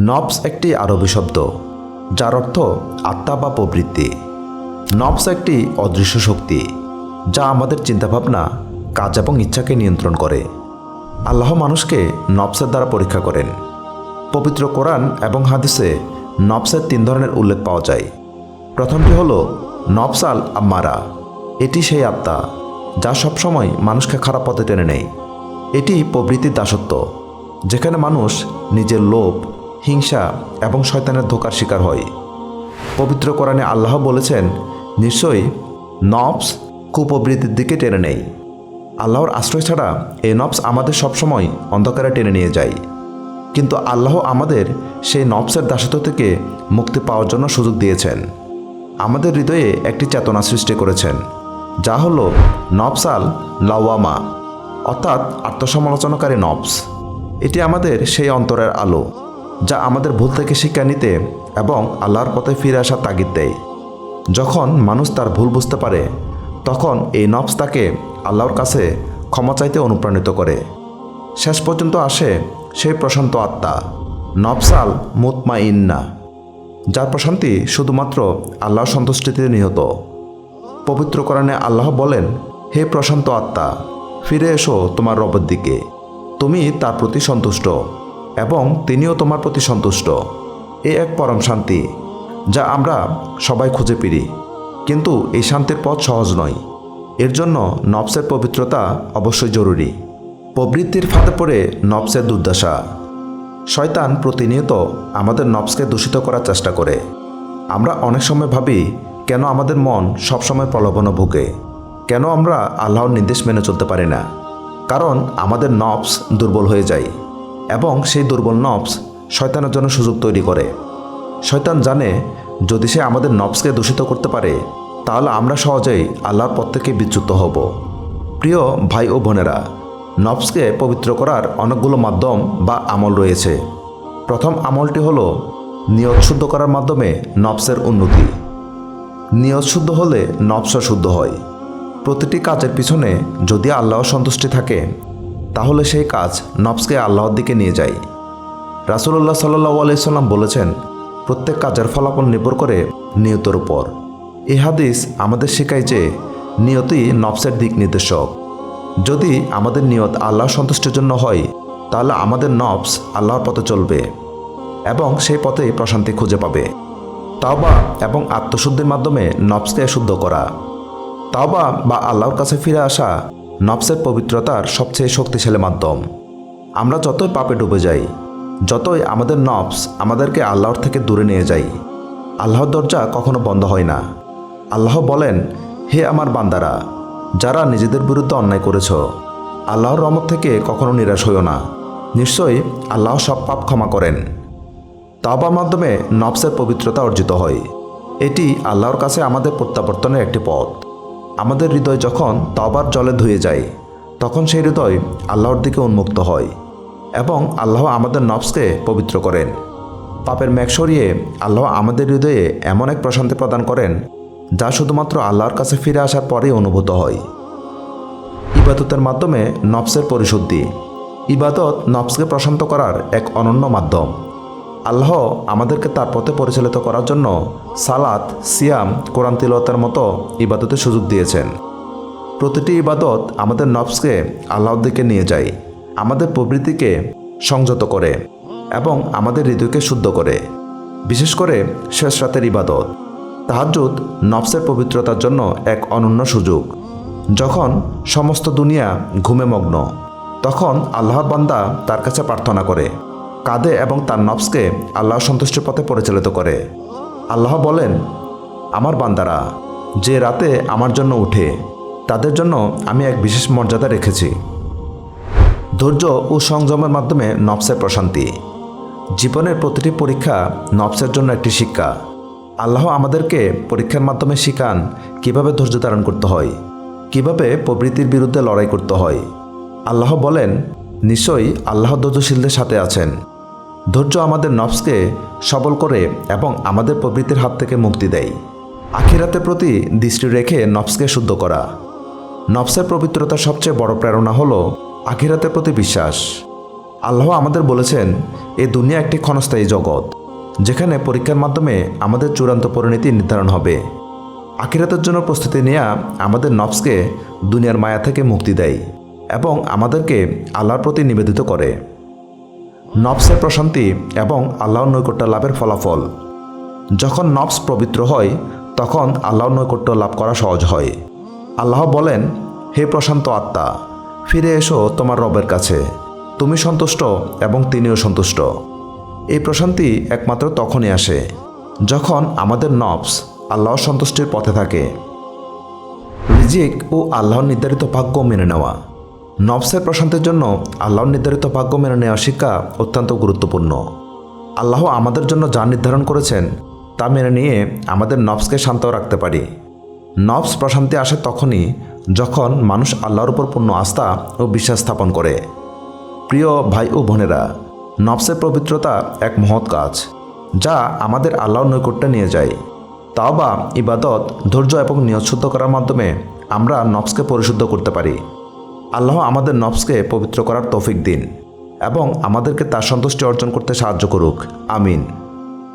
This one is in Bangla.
নবস একটি আরবি শব্দ, যার অর্থ আত্মা বা প্রবৃত্তি। নবস একটি অদৃশ্য শক্তি, যা আমাদের চিন্তাভাবনা, কাজ এবং ইচ্ছাকে নিয়ন্ত্রণ করে। আল্লাহ মানুষকে নবসের দ্বারা পরীক্ষা করেন। পবিত্র কোরআন এবং হাদিসে নবসের তিন ধরনের উল্লেখ পাওয়া যায়। প্রথমটি হল নবসাল আম্মারা। এটি সেই আত্মা, যা সবসময় মানুষকে খারাপ পথে টেনে নেয়। এটি প্রবৃত্তির দাসত্ব, যেখানে মানুষ নিজের লোভ হিংসা এবং শয়তানের ধোকার শিকার হয়। পবিত্র কোরআনে আল্লাহ বলেছেন, নিশ্চয়ই নবস কুপ্রবৃত্তির দিকে টেনে নেয় আল্লাহর আশ্রয় ছাড়া এই নবস আমাদের সবসময় অন্ধকারে টেনে নিয়ে যায়। কিন্তু আল্লাহ আমাদের সেই নবসের দাসত্ব থেকে মুক্তি পাওয়ার জন্য সুযোগ দিয়েছেন। আমাদের হৃদয়ে একটি চেতনা সৃষ্টি করেছেন, যা হলো নবসাল লাওয়ামা, অর্থাৎ আত্মসমালোচনাকারী নবস। এটি আমাদের সেই অন্তরের আলো। যা আমাদের ভুল থেকে শিক্ষা নিতে এবং আল্লাহর পথে ফিরে আসার তাগিদ দেয়। যখন মানুষ তার ভুল বুঝতে পারে, তখন এই নবস তাকে আল্লাহর কাছে ক্ষমা চাইতে অনুপ্রাণিত করে। শেষ পর্যন্ত আসে সেই প্রশান্ত আত্মা নবসাল মুতমা ইন্না যার প্রশান্তি শুধুমাত্র আল্লাহর সন্তুষ্টিতে নিহত। পবিত্র কোরআনে আল্লাহ বলেন, হে প্রশান্ত আত্মা, ফিরে এসো তোমার রবের দিকে। তুমি তার প্রতি সন্তুষ্ট। এবং তিনিও তোমার প্রতি সন্তুষ্ট। এ এক পরম শান্তি, যা আমরা সবাই খুঁজে ফিরি কিন্তু এই শান্তির পথ সহজ নয়। এর জন্য নবসের পবিত্রতা অবশ্যই জরুরি। প্রবৃত্তির ফাঁদে পড়ে নবসের দুর্দশা। শয়তান প্রতিনিয়ত আমাদের নবসকে দূষিত করার চেষ্টা করে। আমরা অনেক সময় ভাবি, কেন আমাদের মন সবসময় প্রলোভনে ভুগে? কেন আমরা আল্লাহর নির্দেশ মেনে চলতে পারি না? কারণ আমাদের নবস দুর্বল হয়ে যায়। এবং সেই দুর্বল নবস শয়তানের জন্য সুযোগ তৈরি করে। শয়তান জানে, যদি সে আমাদের নবসকে দূষিত করতে পারে, তাহলে আমরা সহজেই আল্লাহর পথ থেকে বিচ্যুত হব। প্রিয় ভাই ও বোনেরা, নবসকে পবিত্র করার অনেকগুলো মাধ্যম বা আমল রয়েছে। প্রথম আমলটি হলো, নিয়ত শুদ্ধ করার মাধ্যমে নবসের উন্নতি। নিয়ত শুদ্ধ হলে নবস শুদ্ধ হয়। প্রতিটি কাজের পিছনে যদি আল্লাহ সন্তুষ্টি থাকে তাহলে সেই কাজ নবসকে আল্লাহর দিকে নিয়ে যায়। রাসুল্লাহ সাল্লাহ আলাইসাল্লাম বলেছেন, প্রত্যেক কাজের ফলাফল নির্ভর করে নিয়তের উপর। এই হাদিস আমাদের শেখায় যে নিয়তই নবসের দিক নির্দেশক। যদি আমাদের নিয়ত আল্লাহর সন্তুষ্টির জন্য হয়, তাহলে আমাদের নবস আল্লাহর পথে চলবে এবং সেই পথেই প্রশান্তি খুঁজে পাবে। তাওবা এবং আত্মশুদ্ধির মাধ্যমে নবসকে শুদ্ধ করা। তাওবা বা আল্লাহর কাছে ফিরে আসা নবসের পবিত্রতার সবচেয়ে শক্তিশালী মাধ্যম। আমরা যতই পাপে ডুবে যাই, যতই আমাদের নবস আমাদেরকে আল্লাহর থেকে দূরে নিয়ে যাই, আল্লাহর দরজা কখনো বন্ধ হয় না। আল্লাহ বলেন, হে আমার বান্দারা, যারা নিজেদের বিরুদ্ধে অন্যায় করেছ, আল্লাহর রহমত থেকে কখনো নিরাশ হইও না। নিশ্চয়ই আল্লাহ সব পাপ ক্ষমা করেন। তাওবার মাধ্যমে নবসের পবিত্রতা অর্জিত হয়। এটি আল্লাহর কাছে আমাদের প্রত্যাবর্তনের একটি পথ। আমাদের হৃদয় যখন তাওবার জলে ধুয়ে যায়, তখন সেই হৃদয় আল্লাহর দিকে উন্মুক্ত হয় এবং আল্লাহ আমাদের নবসকে পবিত্র করেন। পাপের ম্যাগ সরিয়ে আল্লাহ আমাদের হৃদয়ে এমন এক প্রশান্তি প্রদান করেন, যা শুধুমাত্র আল্লাহর কাছে ফিরে আসার পরেই অনুভূত হয়। ইবাদতের মাধ্যমে নবসের পরিশুদ্ধি। ইবাদত নবসকে প্রশান্ত করার এক অনন্য মাধ্যম। আল্লাহ আমাদেরকে তার পথে পরিচালিত করার জন্য সালাত, সিয়াম, কোরআন তিলতের মতো ইবাদতের সুযোগ দিয়েছেন। প্রতিটি ইবাদত আমাদের নবসকে আল্লাহর দিকে নিয়ে যায়, আমাদের প্রবৃত্তিকে সংযত করে এবং আমাদের হৃদয়কে শুদ্ধ করে। বিশেষ করে শেষ রাতের ইবাদত তাহাজুদ নবসের পবিত্রতার জন্য এক অনন্য সুযোগ। যখন সমস্ত দুনিয়া ঘুমে মগ্ন, তখন আল্লাহর বান্দা তার কাছে প্রার্থনা করে কাঁদে এবং তার নবসকে আল্লাহ সন্তুষ্টির পথে পরিচালিত করে। আল্লাহ বলেন, আমার বান্দারা, যে রাতে আমার জন্য উঠে, তাদের জন্য আমি এক বিশেষ মর্যাদা রেখেছি। ধৈর্য ও সংযমের মাধ্যমে নফসের প্রশান্তি। জীবনের প্রতিটি পরীক্ষা নবসের জন্য একটি শিক্ষা। আল্লাহ আমাদেরকে পরীক্ষার মাধ্যমে শিখান কীভাবে ধৈর্য ধারণ করতে হয়, কীভাবে প্রবৃত্তির বিরুদ্ধে লড়াই করতে হয়। আল্লাহ বলেন নিশ্চয়ই আল্লাহ ধৈর্যশীলদের সাথে আছেন। ধৈর্য আমাদের নবসকে সবল করে এবং আমাদের প্রবৃত্তির হাত থেকে মুক্তি দেয়। আখিরাতের প্রতি দৃষ্টি রেখে নবসকে শুদ্ধ করা। নবসের পবিত্রতার সবচেয়ে বড় প্রেরণা হল আখিরাতের প্রতি বিশ্বাস। আল্লাহ আমাদের বলেছেন, এ দুনিয়া একটি ক্ষণস্থায়ী জগৎ, যেখানে পরীক্ষার মাধ্যমে আমাদের চূড়ান্ত পরিণতি নির্ধারণ হবে। আখিরাতের জন্য প্রস্তুতি নেওয়া আমাদের নফসকে দুনিয়ার মায়া থেকে মুক্তি দেয়। এবং আমাদেরকে আল্লাহর প্রতি নিবেদিত করে। নবসের প্রশান্তি এবং আল্লাহর নৈকট্য লাভের ফলাফল। যখন নফস পবিত্র হয়, তখন আল্লাহর নৈকট্য লাভ করা সহজ হয়। আল্লাহ বলেন, হে প্রশান্ত আত্মা, ফিরে এসো তোমার রবের কাছে। তুমি সন্তুষ্ট এবং তিনিও সন্তুষ্ট। এই প্রশান্তি একমাত্র তখনই আসে, যখন আমাদের নফস আল্লাহর সন্তুষ্টির পথে থাকে। রিজিক ও আল্লাহর নির্ধারিত ভাগ্য মেনে নেওয়া। নফসের প্রশান্তির জন্য আল্লাহর নির্ধারিত ভাগ্য মেনে নেওয়া শিক্ষা অত্যন্ত গুরুত্বপূর্ণ। আল্লাহ আমাদের জন্য যা নির্ধারণ করেছেন, তা মেনে নিয়ে আমাদের নফসকে শান্ত রাখতে পারি। নফস প্রশান্তি আসে তখনই যখন মানুষ আল্লাহর উপর পূর্ণ আস্থা ও বিশ্বাস স্থাপন করে। প্রিয় ভাই ও বোনেরা, নফসের পবিত্রতা এক মহৎ কাজ, যা আমাদের আল্লাহর নৈকট্যে নিয়ে যায়। তাও বা ইবাদত, ধৈর্য এবং নিয়ত করার মাধ্যমে আমরা নফসকে পরিশুদ্ধ করতে পারি। আল্লাহ আমাদের নফসকে পবিত্র করার তৌফিক দিন এবং আমাদেরকে তার সন্তুষ্টি অর্জন করতে সাহায্য করুক। আমিন।